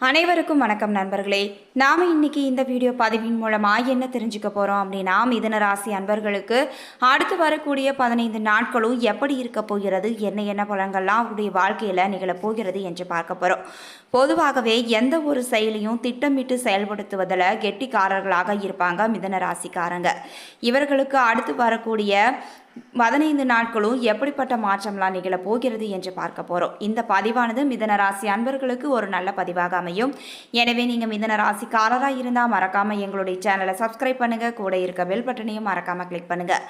அனைவருக்கும் வணக்கம் நண்பர்களே. நாம் இன்னைக்கு இந்த வீடியோ பதிவின் மூலமாக என்ன தெரிஞ்சுக்க போகிறோம் அப்படின்னா மிதன ராசி அன்பர்களுக்கு அடுத்து வரக்கூடிய பதினைந்து நாட்களும் எப்படி இருக்க போகிறது என்ன என்ன பலன்கள்லாம் அவருடைய வாழ்க்கையில் நிகழப்போகிறது என்று பார்க்க போகிறோம் பொதுவாகவே எந்த ஒரு செயலையும் திட்டமிட்டு செயல்படுத்துவதில் கெட்டிக்காரர்களாக இருப்பாங்க மிதன ராசிக்காரங்க. இவர்களுக்கு அடுத்து வரக்கூடிய பதினைந்து நாட்களும் எப்படிப்பட்ட மாற்றம்லாம் நிகழப் போகிறது என்று பார்க்க போகிறோம் இந்த பதிவானது மிதன ராசி அன்பர்களுக்கு ஒரு நல்ல பதிவாக அமையும். எனவே நீங்கள் மிதன ராசிக்காரராக இருந்தால் மறக்காமல் எங்களுடைய சேனலை சப்ஸ்கிரைப் பண்ணுங்கள் கூட இருக்க பெல் பட்டனையும் மறக்காமல் கிளிக் பண்ணுங்கள்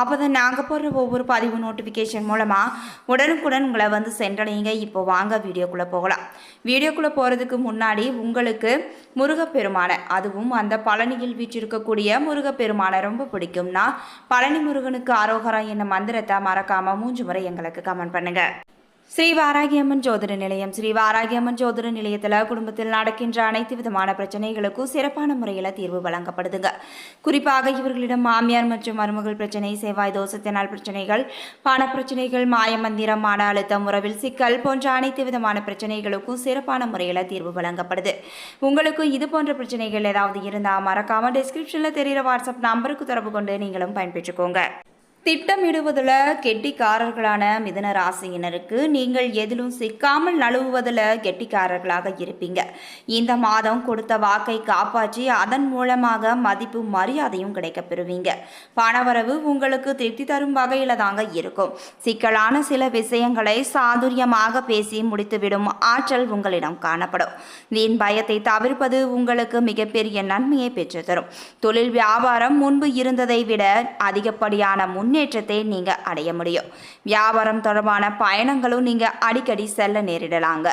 அப்போ தான் நாங்கள் போடுற ஒவ்வொரு பதிவு நோட்டிஃபிகேஷன் மூலமாக உடனுக்குடன் உங்களை வந்து சென்றடையுங்க. இப்போ வாங்க வீடியோக்குள்ளே போகலாம். வீடியோ வீடியோக்குள்ளே போகிறதுக்கு முன்னாடி உங்களுக்கு முருகப்பெருமானை அதுவும் அந்த பழனியில் வீற்றிருக்கக்கூடிய முருகப்பெருமானை ரொம்ப பிடிக்கும்னா பழனி முருகனுக்கு ஆரோகரம் என்ன மந்திரத்தை மறக்காமல் மூன்று முறை எங்களுக்கு கமெண்ட் பண்ணுங்கள் ஸ்ரீ வாராகியம்மன் ஜோதிட நிலையம். ஸ்ரீ வாராகியம்மன் ஜோதிட நிலையத்தில் குடும்பத்தில் நடக்கின்ற அனைத்து விதமான பிரச்சனைகளுக்கும் சிறப்பான முறையில் தீர்வு வழங்கப்படுதுங்க. குறிப்பாக இவர்களிடம் மாமியார் மற்றும் மருமகள் பிரச்சனை செவ்வாய் தோசத்தினால் பிரச்சனைகள் பண பிரச்சனைகள் மாயமந்திரம் மன அழுத்தம் உறவில் சிக்கல் போன்ற அனைத்து விதமான பிரச்சனைகளுக்கும் சிறப்பான முறையில் தீர்வு வழங்கப்படுது. உங்களுக்கு இது போன்ற பிரச்சனைகள் ஏதாவது இருந்தால் மறக்காமல் டிஸ்கிரிப்ஷனில் தெரிகிற வாட்ஸ்அப் நம்பருக்கு தொடர்பு கொண்டு நீங்களும் பயன்பெற்றுக்கோங்க. திட்டமிடுவதில் கெட்டிக்காரர்களான மிதன ராசியினருக்கு நீங்கள் எதிலும் சிக்காமல் நழுவுவதில் கெட்டிக்காரர்களாக இருப்பீங்க. இந்த மாதம் கொடுத்த வாக்கை காப்பாற்றி அதன் மூலமாக மதிப்பு மரியாதையும் கிடைக்கப்பெறுவீங்க பணவரவு உங்களுக்கு திருப்தி தரும் வகையில் தாங்க இருக்கும். சிக்கலான சில விஷயங்களை சாதுரியமாக பேசி முடித்துவிடும் ஆற்றல் உங்களிடம் காணப்படும். வீண் பயத்தை தவிர்ப்பது உங்களுக்கு மிகப்பெரிய நன்மையை பெற்றுத்தரும். தொழில் வியாபாரம் முன்பு இருந்ததை விட அதிகப்படியான முன்னேற்றத்தை நீங்க அடைய முடியும். வியாபாரம் தொடர்பான பயணங்களும் நீங்க அடிக்கடி செல்ல நேரிடலாங்க.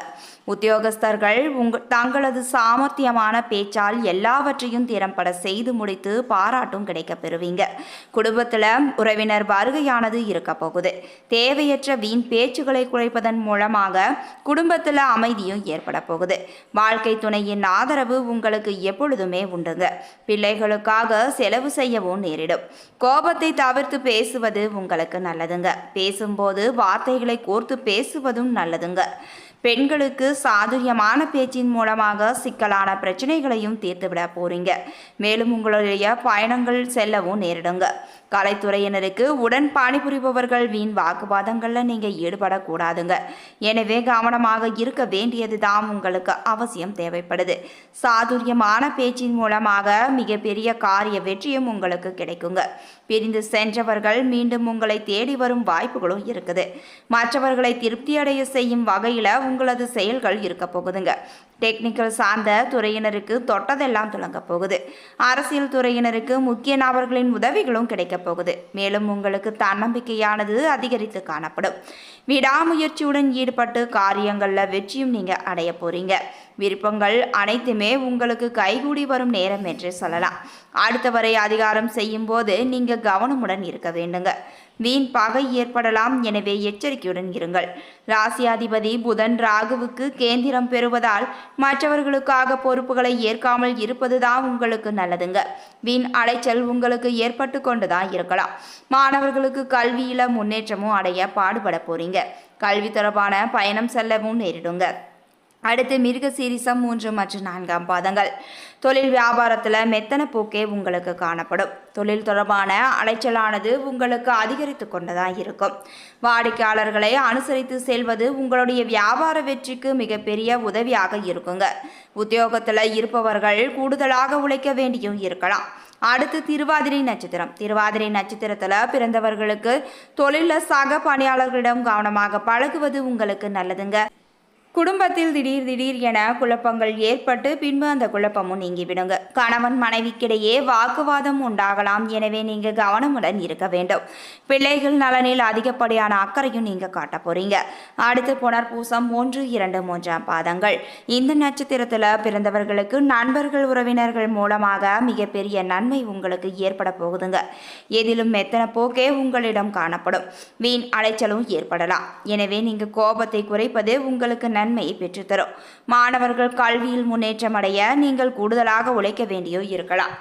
உத்தியோகஸ்தர்கள் உங்க தங்களது சாமர்த்தியமான பேச்சால் எல்லாவற்றையும் திறம்பட செய்து முடித்து பாராட்டும் கிடைக்க பெறுவீங்க. குடும்பத்தில் உறவினர் வருகையானது இருக்க போகுது. தேவையற்ற வீண் பேச்சுகளை குறைப்பதன் மூலமாக குடும்பத்தில் அமைதியும் ஏற்பட போகுது. வாழ்க்கை துணையின் ஆதரவு உங்களுக்கு எப்பொழுதுமே உண்டுங்க. பிள்ளைகளுக்காக செலவு செய்யவும் நேரிடும். கோபத்தை தவிர்த்து பேசுவது உங்களுக்கு நல்லதுங்க. பேசும்போது வார்த்தைகளை கோர்த்து பேசுவதும் நல்லதுங்க. பெண்களுக்கு சாதுரியமான பேச்சின் மூலமாக சிக்கலான பிரச்சனைகளையும் தீர்த்துவிட போறீங்க. மேலும் உங்களுடைய பயணங்கள் செல்லவும் நேரிடுங்க. கலைத்துறையினருக்கு உடன் பணிபுரிபவர்கள் வீண் வாக்குவாதங்களில் நீங்கள் ஈடுபடக்கூடாதுங்க. எனவே கவனமாக இருக்க வேண்டியது தான் உங்களுக்கு அவசியம் தேவைப்படுது. சாதுரியமான பேச்சின் மூலமாக மிகப்பெரிய காரிய வெற்றியும் உங்களுக்கு கிடைக்குங்க. பிரிந்து சென்றவர்கள் மீண்டும் உங்களை தேடி வரும் வாய்ப்புகளும் இருக்குது. மற்றவர்களை திருப்தியடைய செய்யும் வகையில் உங்களது செயல்கள் இருக்க போகுதுங்க. டெக்னிக்கல் சார்ந்த துறையினருக்கு தொட்டதெல்லாம் துளங்க போகுது. அரசியல் துறையினருக்கு முக்கிய நபர்களின் உதவிகளும் கிடைக்கப் போகுது. மேலும் உங்களுக்கு தன்னம்பிக்கையானது அதிகரித்து காணப்படும். விடாமுயற்சியுடன் ஈடுபட்டு காரியங்களில் வெற்றியும் நீங்கள் அடைய போறீங்க. விருப்பங்கள் அனைத்துமே உங்களுக்கு கைகூடி வரும் நேரம் என்று சொல்லலாம். அடுத்தவரை அதிகாரம் செய்யும் போது நீங்கள் கவனமுடன் இருக்க வேண்டுங்க. வீண் பகை ஏற்படலாம். எனவே எச்சரிக்கையுடன் இருங்கள். ராசியாதிபதி புதன் ராகுவுக்கு கேந்திரம் பெறுவதால் மற்றவர்களுக்காக பொறுப்புகளை ஏற்காமல் இருப்பதுதான் உங்களுக்கு நல்லதுங்க. வீண் அலைச்சல் உங்களுக்கு ஏற்பட்டு கொண்டுதான் இருக்கலாம். மாணவர்களுக்கு கல்வியில முன்னேற்றமும் அடைய பாடுபட போறீங்க. கல்வி தொடர்பான பயணம் செல்லவும் நேரிடுங்க. அடுத்து மிருக சீரிசம் மூன்று மற்றும் நான்காம் பாதங்கள். தொழில் வியாபாரத்தில் மெத்தன போக்கே உங்களுக்கு காணப்படும். தொழில் தொடர்பான அலைச்சலானது உங்களுக்கு அதிகரித்து கொண்டுதான் இருக்கும். வாடிக்கையாளர்களை அனுசரித்து செல்வது உங்களுடைய வியாபார வெற்றிக்கு மிகப்பெரிய உதவியாக இருக்குங்க. உத்தியோகத்தில் இருப்பவர்கள் கூடுதலாக உழைக்க வேண்டியும் இருக்கலாம். அடுத்து திருவாதிரை நட்சத்திரம். திருவாதிரை நட்சத்திரத்தில் பிறந்தவர்களுக்கு தொழிலில் சக பணியாளர்களிடம் கவனமாக பழகுவது உங்களுக்கு நல்லதுங்க. குடும்பத்தில் திடீர் திடீர் என குழப்பங்கள் ஏற்பட்டு பின்பு அந்த குழப்பமும் நீங்கிவிடுங்க கணவன் மனைவிக்கிடையே வாக்குவாதம் உண்டாகலாம். எனவே நீங்க கவனமுடன் இருக்க வேண்டும். பிள்ளைகள் நலனில் அதிகப்படியான அக்கறையும் நீங்க காட்ட போறீங்க. அடுத்து புனர்பூசம் ஒன்று இரண்டு மூன்றாம் பாதங்கள். இந்த நட்சத்திரத்தில் பிறந்தவர்களுக்கு நண்பர்கள் உறவினர்கள் மூலமாக மிகப்பெரிய நன்மை உங்களுக்கு ஏற்பட போகுதுங்க. எதிலும் மெத்தன போக்கே உங்களிடம் காணப்படும். வீண் அலைச்சலும் ஏற்படலாம். எனவே நீங்க கோபத்தை குறைப்பது உங்களுக்கு நன்மையை பெற்றுத்தரும். மாணவர்கள் கல்வியில் முன்னேற்றம் அடைய நீங்கள் கூடுதலாக உழைக்க வேண்டியோ இருக்கலாம்.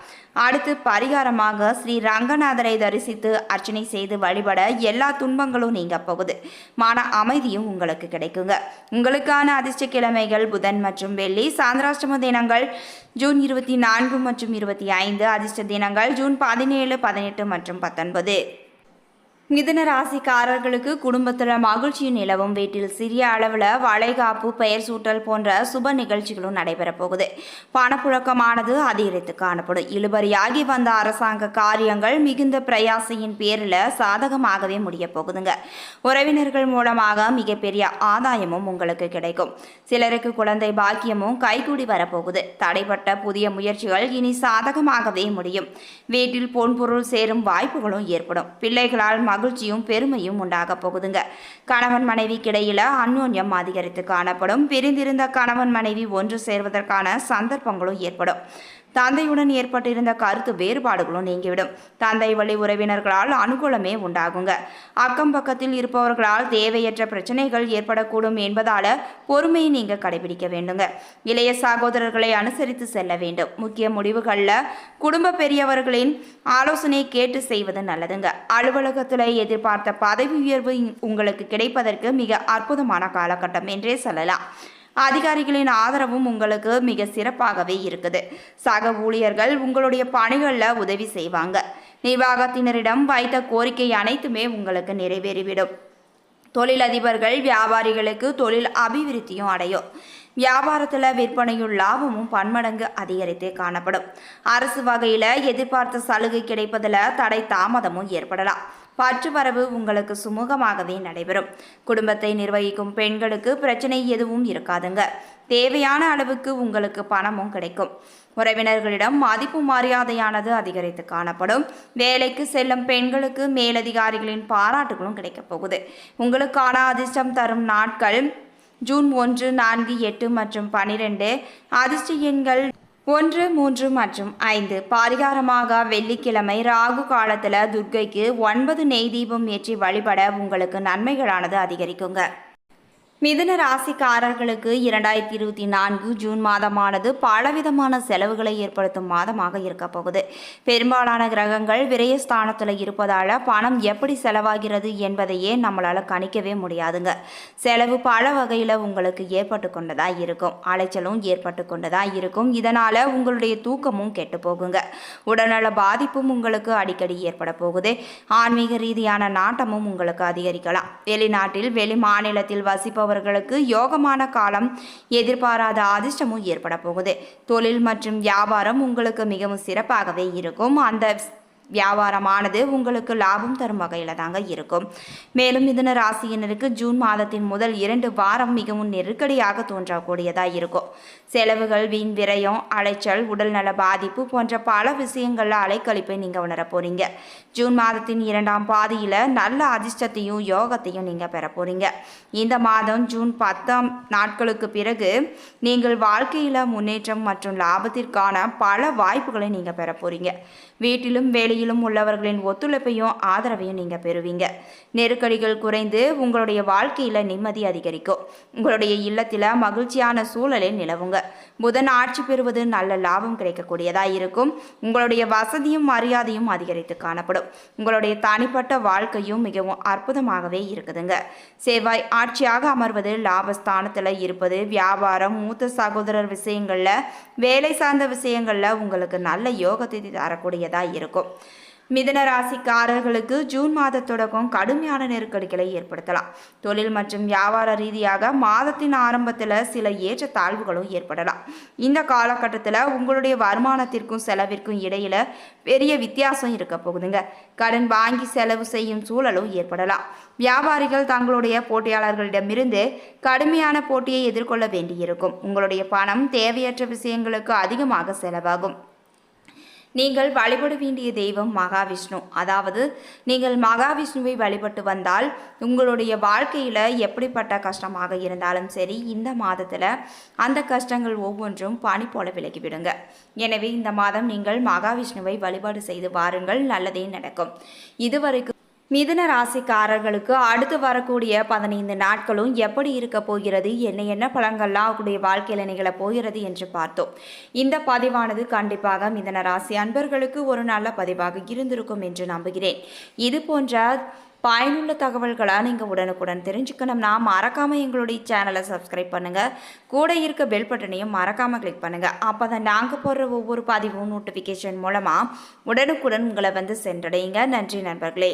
அடுத்து பரிகாரமாக ஸ்ரீ ரங்கநாதரை தரிசித்து அர்ச்சனை செய்து வழிபட எல்லா துன்பங்களும் நீங்க போகுது. மன அமைதியும் உங்களுக்கு கிடைக்குங்க. உங்களுக்கான அதிர்ஷ்ட கிழமைகள் புதன் மற்றும் வெள்ளி சாந்திராஷ்டம தினங்கள் ஜூன் இருபத்தி நான்கு மற்றும் இருபத்தி ஐந்து அதிர்ஷ்ட தினங்கள் ஜூன் பதினேழு பதினெட்டு மற்றும் பத்தொன்பது. மிதுன ராசிக்காரர்களுக்கு குடும்பத்தில் மகிழ்ச்சி நிலவும். வீட்டில் சிறிய அளவில் வளைகாப்பு பெயர் சூட்டல் போன்ற சுப நிகழ்ச்சிகளும் நடைபெறப் போகுது. பணப்புழக்கமானது அதிகரித்து காணப்படும். இழுபறியாகி வந்த அரசாங்க காரியங்கள் மிகுந்த பிரயாசையின் பேரில் சாதகமாகவே முடிய போகுதுங்க. உறவினர்கள் மூலமாக மிகப்பெரிய ஆதாயமும் உங்களுக்கு கிடைக்கும். சிலருக்கு குழந்தை பாக்கியமும் கைகூடி வரப்போகுது. தடைப்பட்ட புதிய முயற்சிகள் இனி சாதகமாகவே முடியும். வீட்டில் பொன்பொருள் சேரும் வாய்ப்புகளும் ஏற்படும். பிள்ளைகளால் மகிழ்ச்சியும் பெருமையும் உண்டாக போகுதுங்க. கணவன் மனைவிக்கிடையில அந்யோன்யம் அதிகரித்து காணப்படும். பிரிந்திருந்த கணவன் மனைவி ஒன்று சேர்வதற்கான சந்தர்ப்பங்களும் ஏற்படும். தந்தையுடன் ஏற்பட்டிருந்த கருத்து வேறுபாடுகளும் நீங்கிவிடும். தந்தை வழி உறவினர்களால் அனுகூலமே உண்டாகுங்க. அக்கம் பக்கத்தில் இருப்பவர்களால் தேவையற்ற பிரச்சனைகள் ஏற்படக்கூடும் என்பதால பொறுமையை நீங்க கடைபிடிக்க வேண்டுங்க. இளைய சகோதரர்களை அனுசரித்து செல்ல வேண்டும். முக்கிய முடிவுகளில் குடும்ப பெரியவர்களின் ஆலோசனை கேட்டு செய்வது நல்லதுங்க. அலுவலகத்தில் எதிர்பார்த்த பதவி உயர்வு உங்களுக்கு கிடைப்பதற்கு மிக அற்புதமான காலகட்டம் என்றே சொல்லலாம். அதிகாரிகளின் ஆதரவும் உங்களுக்கு மிக சிறப்பாகவே இருக்குது. சக ஊழியர்கள் உங்களுடைய பணிகளில் உதவி செய்வாங்க. நிர்வாகத்தினரிடம் வைத்த கோரிக்கை அனைத்துமே உங்களுக்கு நிறைவேறிவிடும். தொழிலதிபர்கள் வியாபாரிகளுக்கு தொழில் அபிவிருத்தியும் அடையும். வியாபாரத்தில் விற்பனையும் லாபமும் பன்மடங்கு அதிகரித்தே காணப்படும். அரசு வகையில் எதிர்பார்த்த சலுகை கிடைப்பதில் தடை தாமதமும் ஏற்படலாம். பற்று வரவு உங்களுக்கு சுமூகமாகவே நடைபெறும். குடும்பத்தை நிர்வகிக்கும் பெண்களுக்கு பிரச்சனை எதுவும் இருக்காதுங்க. தேவையான அளவுக்கு உங்களுக்கு பணமும் கிடைக்கும். உறவினர்களிடம் மதிப்பு மரியாதையானது அதிகரித்து காணப்படும். வேலைக்கு செல்லும் பெண்களுக்கு மேலதிகாரிகளின் பாராட்டுகளும் கிடைக்கப் போகுது. உங்களுக்கான அதிர்ஷ்டம் தரும் நாட்கள் ஜூன் ஒன்று நான்கு எட்டு மற்றும் பனிரெண்டு. அதிர்ஷ்ட எண்கள் ஒன்று மூன்று மற்றும் ஐந்து. பாரிகாரமாக வெள்ளிக்கிழமை ராகு காலத்தில் துர்க்கைக்கு ஒன்பது நெய் தீபம் ஏற்றி வழிபட உங்களுக்கு நன்மைகளானது அதிகரிக்குங்க. மிதுன ராசிக்காரர்களுக்கு இரண்டாயிரத்தி இருபத்தி நான்கு ஜூன் மாதமானது பலவிதமான செலவுகளை ஏற்படுத்தும் மாதமாக இருக்க போகுது. பெரும்பாலான கிரகங்கள் விரயஸ்தானத்தில் இருப்பதால் பணம் எப்படி செலவாகிறது என்பதையே நம்மளால் கணிக்கவே முடியாதுங்க. செலவு பல வகையில் உங்களுக்கு ஏற்பட்டு கொண்டதா இருக்கும். அலைச்சலும் ஏற்பட்டு கொண்டதா இருக்கும். இதனால் உங்களுடைய தூக்கமும் கெட்டு போகுங்க. உடல்நல பாதிப்பும் உங்களுக்கு அடிக்கடி ஏற்பட போகுது. ஆன்மீக ரீதியான நாட்டமும் உங்களுக்கு அதிகரிக்கலாம். வெளிநாட்டில் வெளி மாநிலத்தில் வசிப்பவர் அவர்களுக்கு யோகமான காலம் எதிர்பாராத அதிர்ஷ்டமும் ஏற்பட போகுது. தொழில் மற்றும் வியாபாரம் உங்களுக்கு மிகவும் சிறப்பாகவே இருக்கும். அந்த வியாபாரமானது உங்களுக்கு லாபம் தரும் வகையில் தாங்க இருக்கும். மேலும் மிதுன ராசியினருக்கு ஜூன் மாதத்தின் முதல் இரண்டு வாரம் மிகவும் நெருக்கடியாக தோன்றக்கூடியதாக இருக்கும். செலவுகள் வீண் விரயம் அலைச்சல் உடல்நல பாதிப்பு போன்ற பல விஷயங்களில் அலைக்கழிப்பை நீங்கள் உணர போகிறீங்க ஜூன் மாதத்தின் இரண்டாம் பாதியில் நல்ல அதிர்ஷ்டத்தையும் யோகத்தையும் நீங்கள் பெற போகிறீங்க இந்த மாதம் ஜூன் பத்தாம் நாட்களுக்கு பிறகு நீங்கள் வாழ்க்கையில் முன்னேற்றம் மற்றும் லாபத்திற்கான பல வாய்ப்புகளை நீங்கள் பெற போகிறீங்க வீட்டிலும் துறையிலும் உள்ளவர்களின் ஒத்துழைப்பையும் ஆதரவையும் நீங்கள் பெறுவீங்க. நெருக்கடிகள் குறைந்து உங்களுடைய வாழ்க்கையில் நிம்மதி அதிகரிக்கும். உங்களுடைய இல்லத்தில் மகிழ்ச்சியான சூழலில் நிலவுங்க. புதன் ஆட்சி பெறுவது நல்ல லாபம் கிடைக்கக்கூடியதாக இருக்கும். உங்களுடைய வசதியும் மரியாதையும் அதிகரித்து காணப்படும். உங்களுடைய தனிப்பட்ட வாழ்க்கையும் மிகவும் அற்புதமாகவே இருக்குதுங்க. செவ்வாய் ஆட்சியாக அமர்வது லாபஸ்தானத்தில் இருப்பது வியாபாரம் மூத்த சகோதரர் விஷயங்களில் வேலை சார்ந்த விஷயங்களில் உங்களுக்கு நல்ல யோகத்தை தரக்கூடியதாக இருக்கும். மிதன ராசிக்காரர்களுக்கு ஜூன் மாத தொடக்கம் கடுமையான நெருக்கடிகளை ஏற்படுத்தலாம். தொழில் மற்றும் வியாபார ரீதியாக மாதத்தின் ஆரம்பத்தில் சில ஏற்ற தாழ்வுகளும் ஏற்படலாம். இந்த காலகட்டத்தில் உங்களுடைய வருமானத்திற்கும் செலவிற்கும் இடையில பெரிய வித்தியாசம் இருக்க போகுதுங்க. கடன் வாங்கி செலவு செய்யும் சூழலும் ஏற்படலாம். வியாபாரிகள் தங்களுடைய போட்டியாளர்களிடமிருந்து கடுமையான போட்டியை எதிர்கொள்ள வேண்டியிருக்கும். உங்களுடைய பணம் தேவையற்ற விஷயங்களுக்கு அதிகமாக செலவாகும். நீங்கள் வழிபட வேண்டிய தெய்வம் மகாவிஷ்ணு. அதாவது நீங்கள் மகாவிஷ்ணுவை வழிபட்டு வந்தால் உங்களுடைய வாழ்க்கையில் எப்படிப்பட்ட கஷ்டமாக இருந்தாலும் சரி இந்த மாதத்தில் அந்த கஷ்டங்கள் ஒவ்வொன்றும் பனி போல விலகிவிடுங்க எனவே இந்த மாதம் நீங்கள் மகாவிஷ்ணுவை வழிபாடு செய்து வாருங்கள். நல்லதே நடக்கும். இதுவரைக்கும் மிதுன ராசிக்காரர்களுக்கு அடுத்து வரக்கூடிய பதினைந்து நாட்களும் எப்படி இருக்க போகிறது என்ன என்ன பலன்கள்லாம் அவருடைய வாழ்க்கையில் நிகழப் போகிறது என்று பார்த்தோம். இந்த பதிவானது கண்டிப்பாக மிதன ராசி அன்பர்களுக்கு ஒரு நல்ல பதிவாக இருந்திருக்கும் என்று நம்புகிறேன். இது போன்ற பயனுள்ள தகவல்களை நீங்கள் உடனுக்குடன் தெரிஞ்சுக்கணும்னா மறக்காமல் எங்களுடைய சேனலை சப்ஸ்கிரைப் பண்ணுங்கள் கூட இருக்க பெல் பட்டனையும் மறக்காமல் கிளிக் பண்ணுங்கள் அப்போ தான் நாங்கள் போடுற ஒவ்வொரு பதிவும் நோட்டிஃபிகேஷன் மூலமாக உடனுக்குடன் உங்களை வந்து சென்றடையுங்க. நன்றி நண்பர்களே.